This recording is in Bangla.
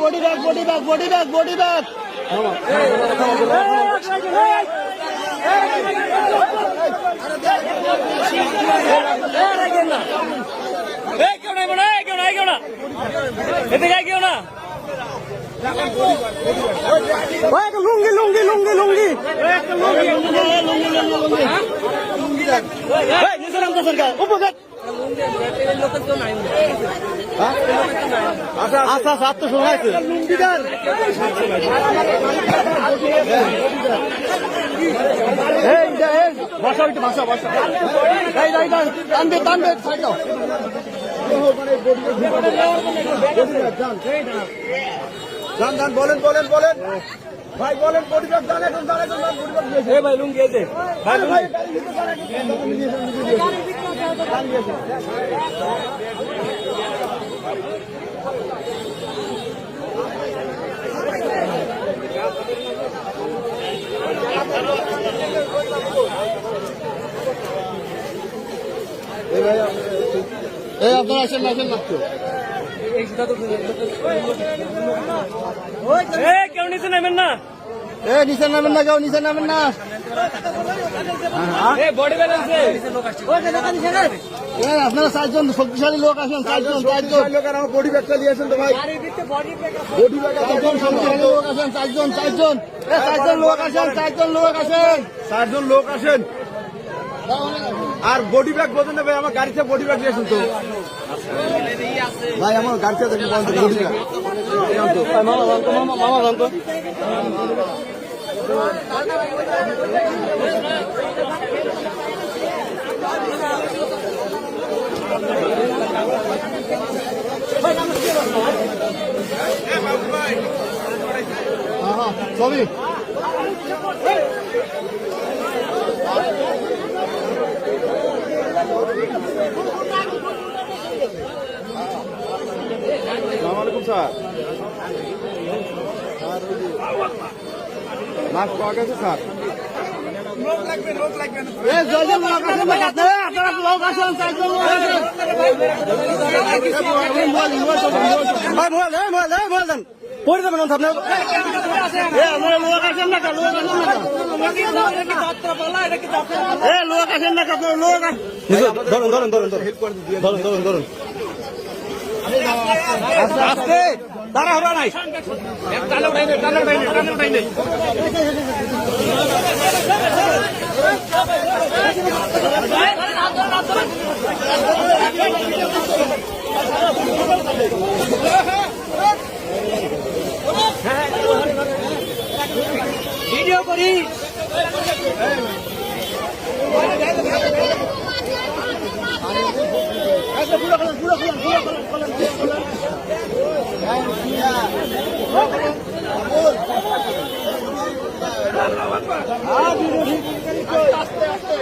Body bag body bag body bag body bag কেউ নাই কেউ নাই কেউ না এদিকে কেউ না লুঙ্গি লুঙ্গি লুঙ্গি লুঙ্গি। আচ্ছা আচ্ছা তো বসা বসা এই এই টানবে টানবে যান যান বলেন বলেন বলেন। ভাই বলেন ব্যাগ যান এখন যান এখন যান ব্যাগ দিয়েছে। এই ভাই এই যে। ভাই লুঙ্গি। এই আপনারা আসেন না আসেন না। কেউ নিচে নামেন না। এ নিচে নামেন না কেউ নিচে নামেন না। এই বডি ব্যালেন্স এ। আপনারা চারজন শক্তিশালী লোক আসেন চারজন চারজন। বডি ব্যাগ চালিয়ে আসেন তো ভাই। বডি ব্যাগ চারজন শক্তিশালী লোক আসেন চারজন চারজন। এ চারজন লোক আসেন চারজন লোক আসেন। চারজন লোক আসেন। আর বডি ব্যাগ না ভাই, আমার গাড়িতে বডি ব্যাগ দিয়েছেন তো। ভাই, আমার গাড়িতে বডি ব্যাগ মামা জানতো মামা জানতো হ্যাঁ ছবি সালামালাইকুম স্যার মাছ পাওয়া গেছে স্যার আপনারা পড়ে যাবেন না আপনি এ আপনারা ধরুন ধরুন ধরুন ধরুন। ধরুন ধরুন আস্তে তারা হরা নাই। ভিডিও করি। আস্তে আস্তে।